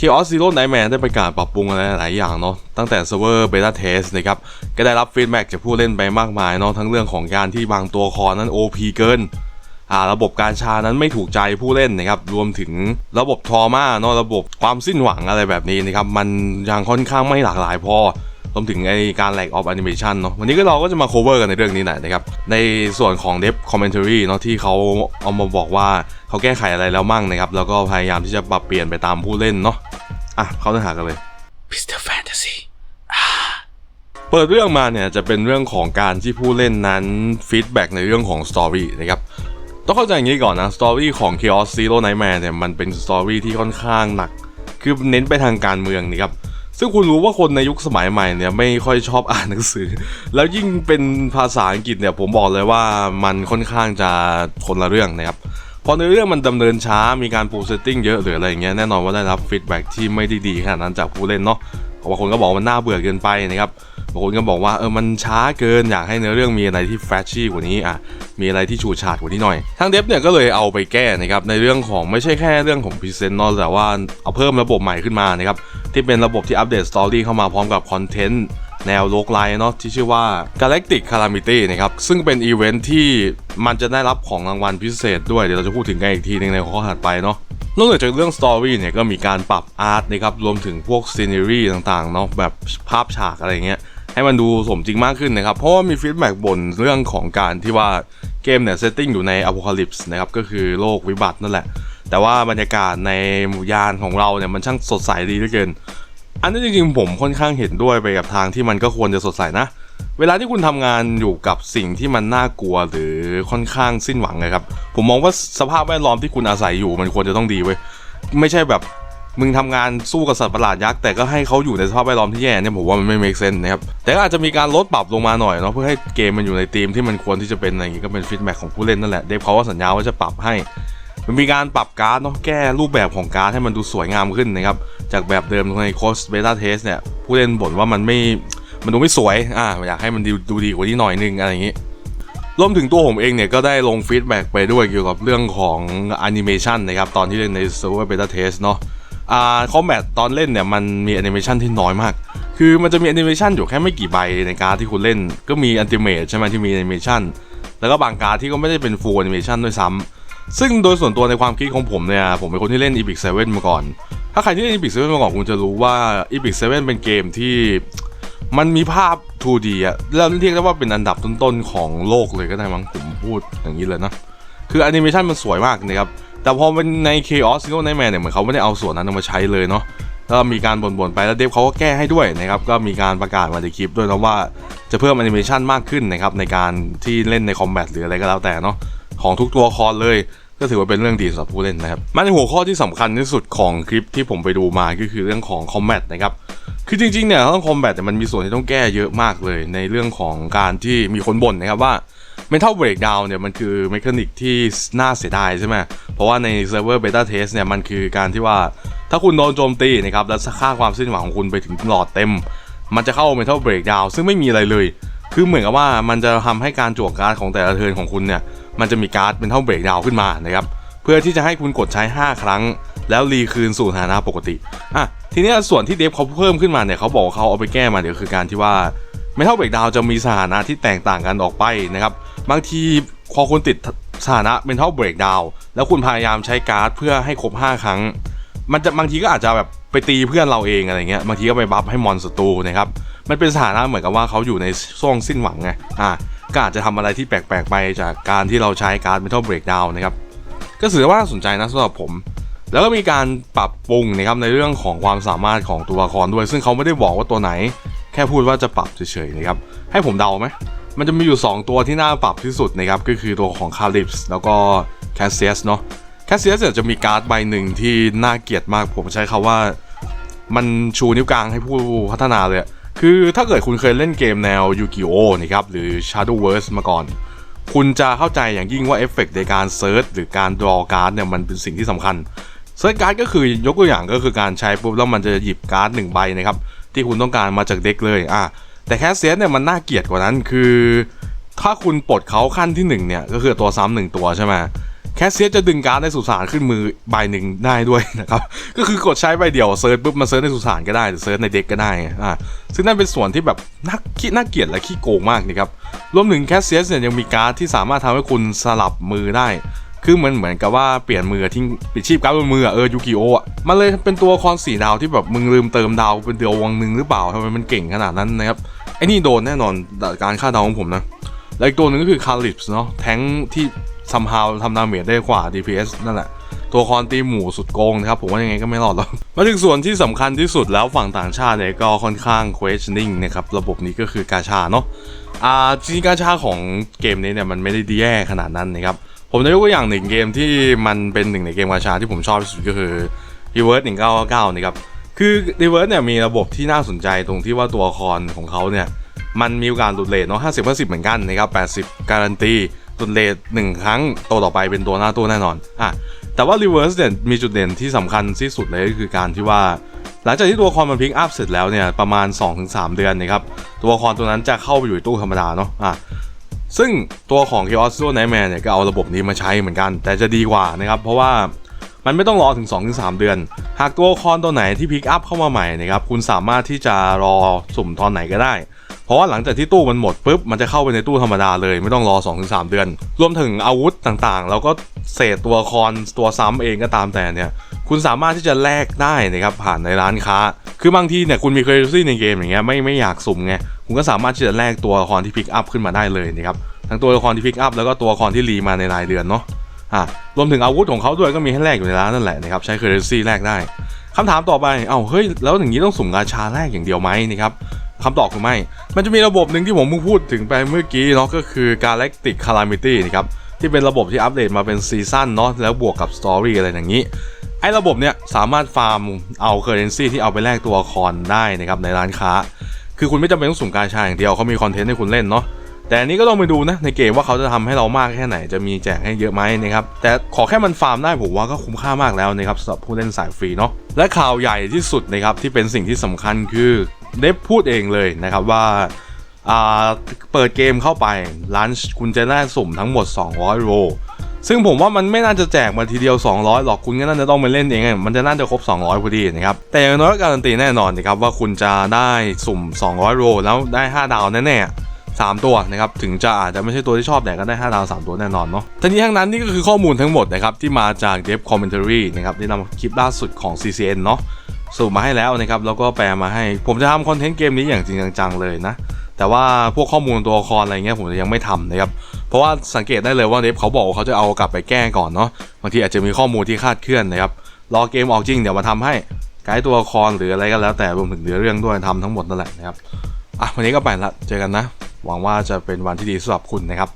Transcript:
Chaos Zero Nightmare ได้ประกาศปรับปรุงอะไรหลายอย่างเนาะตั้งแต่เซิร์ฟเวอร์เบต้าเทสนะครับ ก็ได้รับฟีดแบ็กจากผู้เล่นไปมากมายเนาะทั้งเรื่องของการที่บางตัวคอนั้น OP เกินอ่าระบบการชานั้นไม่ถูกใจผู้เล่นนะครับรวมถึงระบบทอมาเนาะระบบความสิ้นหวังอะไรแบบนี้นะครับมันยังค่อนข้างไม่หลากหลายพอรวมถึงไอการแลกออฟแอนิเมชันเนาะวันนี้ก็เราก็จะมา cover กันในเรื่องนี้หน่อยนะครับ ในส่วนของ Dev Commentary เนาะที่เขาเอามาบอกว่าเขาแก้ไขอะไรแล้วมั่งนะครับ แล้วก็พยายามที่จะปรับเปลี่ยนไปตามผู้เล่นเนาะ อะเข้าเนื้อหากันเลย Mr. Fantasy เปิดเรื่องมาเนี่ยจะเป็นเรื่องของการที่ผู้เล่นนั้นฟีดแบ็กในเรื่องของสตอรี่นะครับต้องเข้าใจอย่างนี้ก่อนนะสตอรี่ของ Chaos Zero Nightmare เนี่ยมันเป็นสตอรี่ที่ค่อนข้างหนัก คือเน้นไปทางการเมืองนี่ครับซึ่งคุณรู้ว่าคนในยุคสมัยใหม่เนี่ยไม่ค่อยชอบอ่านหนังสือ แล้วยิ่งเป็นภาษาอังกฤษเนี่ยผมบอกเลยว่ามันค่อนข้างจะคนละเรื่องนะครับ พอในเรื่องมันดำเนินช้ามีการปูเซตติ้งเยอะหรืออะไรเงี้ยแน่นอนว่าได้รับฟีดแบ็กที่ไม่ได้ดีขนาดนั้นจากผู้เล่นเนาะเพราะว่าคนก็บอกว่ามันน่าเบื่อเกินไปนะครับบางคนก็บอกว่าเออมันช้าเกินอยากให้เนื้อเรื่องมีอะไรที่แฟชชี่กว่านี้อะมีอะไรที่ฉูดฉาดกว่านี้หน่อยทางเดฟเนี่ยก็เลยเอาไปแก้นะครับในเรื่องของไม่ใช่แค่เรื่องของพรีเซนต์เนาะแต่ว่าเอาเพิ่มระบบใหม่ขึ้นมานะครับที่เป็นระบบที่อัปเดตสตอรี่เข้ามาพร้อมกับคอนเทนต์ แนวโลกไลน์เนาะที่ชื่อว่า Galactic Calamity นะครับ ซึ่งเป็นอีเวนท์ที่มันจะได้รับของรางวัลพิเศษด้วย เดี๋ยวเราจะพูดถึงกันอีกทีนึงในข้อถัดไปเนาะนอกจากเรื่องสตอรี่เนี่ยก็มีการปรับอาร์ตนะครับรวมถึงพวกซีนรีต่างๆเนาะแบบภาพฉากอะไรเงี้ยให้มันดูสมจริงมากขึ้นนะครับ เพราะว่ามีฟีดแบ็กบนเรื่องของการที่ว่าเกมเนี่ยเซตติ้งอยู่ในอพ c a ลิปส์นะครับก็คือโลกวิบัตินั่นแหละ แต่ว่าบรรยากาศในมุยานของเราเนี่ยมันช่างสดใสดีเหลือเกิน อันนี้จริงๆผมค่อนข้างเห็นด้วยไปกับทางที่มันก็ควรจะสดใสนะ เวลาที่คุณทำงานอยู่กับสิ่งที่มันน่ากลัวหรือค่อนข้างสิ้นหวังนะครับ ผมมองว่าสภาพแวดล้อมที่คุณอาศัยอยู่มันควรจะต้องดีเว้ย ไม่ใช่แบบมึงทำงานสู้กับสัตว์ประหลาดยักษ์แต่ก็ให้เขาอยู่ในสภาพแวดล้อมที่แย่เนี่ยผมว่ามันไม่ make sense นะครับ แต่ก็อาจจะมีการลดปรับลงมาหน่อยเนาะเพื่อให้เกมมันอยู่ในธีมที่มันควรที่จะเป็นอะไรอย่างงี้ก็เป็นฟีดแบ็กของผู้เล่นนั่นแหละเดฟเขาก็สัญญาว่าจะปรับให้ มันมีการปรับการ์ดเนาะแก้รูปแบบของการ์ดให้มันดูสวยงามขึ้นนะครับ จากแบบเดิมในโค้ชเบต้าเทสเนี่ย ผู้เล่นบ่นว่ามันไม่มันดูไม่สวยอ่าอยากให้มันดูดูดีกว่านี้หน่อยนึงอะไรอย่างนี้รวมถึงตัวผมเองเนี่ยก็ได้ลงฟีดแบ็กไปด้วยเกี่ยวกับเรื่องของแอนิเมชันนะครับตอนที่เล่นใน Server Beta Test เนาะอ่าคอมแบทตอนเล่นเนี่ยมันมีแอนิเมชันที่น้อยมาก คือมันจะมีแอนิเมชันอยู่แค่ไม่กี่ใบในการที่คุณเล่น ก็มีอันติเมทใช่ไหมที่มีแอนิเมชันแล้วก็บางการ์ที่ก็ไม่ได้เป็นฟูลแอนิเมชันด้วยซ้ำ ซึ่งโดยส่วนตัวในความคิดของผมเนี่ย ผมเป็นคนที่เล่น Epic 7 มาก่อน ถ้าใครที่เล่น Epic 7 มาก่อนคุณจะรู้ว่า Epic 7 เป็นเกมที่มันมีภาพ 2D อะแล้วเรียกได้ว่าเป็นอันดับต้นๆของโลกเลยก็ได้มั้งผมพูดอย่างนี้เลยนะ คือแอนิเมชันมันสวยมากนะครับ แต่พอเป็นใน Chaos Zero Nightmare เนี่ยเหมือนเขาไม่ได้เอาส่วนนั้นมาใช้เลยเนาะก็มีการบ่นๆไปแล้วเดฟเขาก็แก้ให้ด้วยนะครับ ก็มีการประกาศมาในคลิปด้วยนะว่าจะเพิ่มแอนิเมชันมากขึ้นนะครับในการที่เล่นในคอมแบทหรืออะไรก็แล้วแต่เนาะ ของทุกตัวละครเลย ก็ถือว่าเป็นเรื่องดีสำหรับผู้เล่นนะครับมาในหัวข้อที่สำคัญที่สุดของคลิปที่ผมไปดูมาก็คือเรื่องของคอมแบทนะครับคือจริงๆเนี่ยเรื่องคอมแบทเนี่ยมันมีส่วนที่ต้องแก้เยอะมากเลย ในเรื่องของการที่มีคนบ่นนะครับว่า Mental Breakdown เนี่ยมันคือเมคานิกที่น่าเสียดายใช่ไหมเพราะว่าในเซิร์ฟเวอร์เบต้าเทสเนี่ยมันคือการที่ว่าถ้าคุณโดนโจมตีนะครับแล้วค่าความสิ้นหวังของคุณไปถึงหลอดเต็ม มันจะเข้า Mental Breakdown ซึ่งไม่มีอะไรเลย คือเหมือนกับว่ามันจะทำให้การจวการ์ดของแต่ละเทิร์นของคุณเนี่ย มันจะมีการ์ด Mental Breakdown ขึ้นมานะครับเพื่อที่จะให้คุณกดใช้ 5 ครั้ง แล้วรีคืนสู่สถานะปกติอะทีนี้ส่วนที่เดฟเขาเพิ่มขึ้นมาเนี่ยเขาบอกเขาเอาไปแก้มาเดี๋ยวคือการที่ว่า Metal Breakdown จะมีสถานะที่แตกต่างกันออกไปนะครับบางทีพอคุณติดสถานะ Mental Breakdown แล้วคุณพยายามใช้การ์ดเพื่อให้ครบ 5 ครั้ง มันจะบางทีก็อาจจะแบบไปตีเพื่อนเราเองอะไรเงี้ยบางทีก็ไปบัฟให้มอนศัตรูนะครับมันเป็นสถานะเหมือนกับว่าเขาอยู่ในช่วงสิ้นหวังไงอ่า ก็อาจจะทำอะไรที่แปลกๆไปจากการที่เราใช้การ์ด Metal Breakdown นะครับ ก็ถือว่าน่าสนใจนะสำหรับผม แล้วก็มีการปรับปรุงนะครับในเรื่องของความสามารถของตัวละครด้วย ซึ่งเขาไม่ได้บอกว่าตัวไหน แค่พูดว่าจะปรับเฉยๆนะครับ ให้ผมเดาไหม มันจะมีอยู่ 2 ตัวที่น่าปรับที่สุดนะครับก็คือตัวของคาริปส์แล้วก็แคสเซียสเนาะแคสเซียสจะมีการ์ดใบหนึ่งที่น่าเกลียดมากผมใช้คาว่า มันชูนิ้วกลางให้ผู้พัฒนาเลย คือถ้าเกิดคุณเคยเล่นเกมแนวยูกิโอนะครับหรือ Shadowverse มาก่อน คุณจะเข้าใจอย่างยิ่งว่าเอฟเฟกต์ในการเซิร์ชหรือการดรอการ์ดเนี่ยมันเป็นสิ่งที่สำคัญเซิร์ชการ์ดก็คือยกตัวอย่างก็คือการใช้ปุ๊บแล้วมันจะหยิบการ์ดหนึ่งใบนะครับที่คุณต้องการมาจากเด็กเลยอะแต่แคสเซียสเนี่ยมันน่าเกลียดกว่านั้นคือ ถ้าคุณปลดเขาขั้นที่หนึ่งเนี่ยก็คือตัวซ้ำหนึ่งตัวใช่ไหม แคสเซียจะดึงการ์ดในสุสานขึ้นมือใบหนึ่งได้ด้วยนะครับ ก็คือกดใช้ใบเดียวเซิร์ชปุ๊บมาเซิร์ชในสุสานก็ได้หรือเซิร์ชในเด็กก็ได้อ่าซึ่งนั่นเป็นส่วนที่แบบน่าขี้น่าเกลียดและขี้โกงมากนะครับรวมถึงแคสเซียเนี่ยยังมีการ์ดที่สามารถทำให้คุณสลับมือได้ คือเหมือนเหมือนกับว่าเปลี่ยนมือทิ้งปิดชีพการ์ดบนมือเออยูกิโออะมันเลยเป็นตัวละครสีดาวที่แบบมึงลืมเติมดาวเป็นเดียววงหนึ่งหรือเปล่าทำไมมันเก่งขนาดนั้นนะครับไอ้นี่โดนแน่นอนการคาดเดาของผมนะแล้วอีกตัวหนึ่งก็คือคาริปส์เนาะแทงที่ ซัมฮาวทำดาเมจได้กว่า DPS นั่นแหละ ตัวคอนตีหมูสุดโกงนะครับ ผมว่ายังไงก็ไม่รอดหรอกมาถึงส่วนที่สำคัญที่สุดแล้วฝั่งต่างชาติเนี่ยก็ค่อนข้าง questioning นะครับ ระบบนี้ก็คือกาชาเนาะอ่าจริงๆกาชาของเกมนี้เนี่ยมันไม่ได้ดีแย่ขนาดนั้นนะครับผมจะยกตัวอย่างหนึ่งเกมที่มันเป็นหนึ่งในเกมกาชาที่ผมชอบที่สุดก็คือ Reverse 1999นะครับคือ Reverse เนี่ยมีระบบที่น่าสนใจตรงที่ว่าตัวละครของเขาเนี่ยมันมีโอกาสหลุดเลทเนาะ50 50 เหมือนกันนะครับ 80 การันตี หลุดเลทหนึ่งครั้งตัวต่อไปเป็นตัวหน้าตู้แน่นอนอะแต่ว่า Reverse เนี่ยมีจุดเด่นที่สำคัญที่สุดเลยก็คือการที่ว่า หลังจากที่ตัวละครมันพิกอัพเสร็จแล้วเนี่ยประมาณ 2-3 เดือนนะครับตัวละครตัวนั้นจะเข้าไปอยู่ในตู้ธรรมดาเนาะอะซึ่งตัวของ Chaos Zero Nightmare เนี่ยก็เอาระบบนี้มาใช้เหมือนกัน แต่จะดีกว่านะครับเพราะว่ามันไม่ต้องรอถึง 2-3 เดือน หากตัวละครตัวไหนที่พิกอัพเข้ามาใหม่นะครับคุณสามารถที่จะรอสุ่มตอนไหนก็ได้ เพราะว่าหลังจากที่ตู้มันหมดปุ๊บมันจะเข้าไปในตู้ธรรมดาเลยไม่ต้องรอ 2-3 เดือน รวมถึงอาวุธต่างๆ แล้วก็เศษตัวละครตัวซ้ำเองก็ตามแต่เนี่ยคุณสามารถที่จะแลกได้นะครับผ่านในร้านค้า คือบางทีเนี่ยคุณมีเคอร์ซี่ในเกมอย่างเงี้ยไม่ไม่อยากสุ่มไงคุณก็สามารถที่จะแลกตัวละครที่พิกอัพขึ้นมาได้เลยนะครับทั้งตัวละครที่พิกอัพแล้วก็ตัวละครที่รีมาในรายเดือนเนาะอะรวมถึงอาวุธของเขาด้วยก็มีให้แลกอยู่ในร้านนั่นแหละนะครับใช้เคอร์เรนซีแลกได้คำถามต่อไป เอ้าเฮ้ย แล้วอย่างนี้ต้องสุ่มกาชาแลกอย่างเดียวไหมนะครับ คำตอบคือไม่ มันจะมีระบบหนึ่งที่ผมเพิ่งพูดถึงไปเมื่อกี้เนาะก็คือ Galactic Calamity นะครับ ที่เป็นระบบที่อัปเดตมาเป็นซีซั่นเนาะแล้วบวกกับสตอรี่อะไรอย่างนี้ ไอ้ระบบเนี่ยสามารถฟาร์มเอาเคอร์เรนซีที่เอาไปแลกตัวละครได้นะครับในร้านค้า คือคุณไม่จำเป็นต้องสุ่มกาชาอย่างเดียวเขามีคอนเทนต์ให้คุณเล่นเนาะ แต่อันนี้ก็ต้องไปดูนะในเกมว่าเขาจะทำให้เรามากแค่ไหนจะมีแจกให้เยอะไหมนะครับแต่ขอแค่มันฟาร์มได้ผมว่าก็คุ้มค่ามากแล้วนะครับสำหรับผู้เล่นสายฟรีเนาะและข่าวใหญ่ที่สุดนะครับที่เป็นสิ่งที่สำคัญคือเดฟพูดเองเลยนะครับว่าอ่าเปิดเกมเข้าไปร้านคุณจะได้สุ่มทั้งหมด 200 โรซึ่งผมว่ามันไม่น่าจะแจกมาทีเดียว 200 หรอกคุณก็น่าจะต้องไปเล่นเอง มันจะน่าจะครบ 200พอดีนะครับ แต่อย่างน้อยก็การันตีแน่นอนนะครับว่าคุณจะได้สุ่ม 200 โรแล้วได้ 5 ดาวแน่ๆ 3 ตัวนะครับถึงจะอาจจะไม่ใช่ตัวที่ชอบแต่ก็ได้5ดาว3ตัวแน่นอนเนาะทั้งนี้ทั้งนั้นนี่ก็คือข้อมูลทั้งหมดนะครับที่มาจาก Dev Commentary นะครับที่นำคลิปล่าสุดของ CCN เนาะสรุปมาให้แล้วนะครับแล้วก็แปลมาให้ผมจะทำคอนเทนต์เกมนี้อย่างจริงจังเลยนะแต่ว่าพวกข้อมูลตัวละครอะไรเงี้ยผมจะยังไม่ทำนะครับ เพราะว่าสังเกตได้เลยว่าเดฟเขาบอกเขาจะเอากลับไปแก้ก่อนเนาะบางทีอาจจะมีข้อมูลที่คาดเคลื่อนนะครับ รอเกมออกจริงเดี๋ยวมาทำให้ไกด์ตัวละครหรืออะไรก็แล้วแต่รวมถึงเนื้อเรื่องด้วยทำทั้งหมดนั่นแหละนะครับ อะวันนี้ก็ไปละเจอกันนะ หวังว่าจะเป็นวันที่ดีสำหรับคุณนะครับ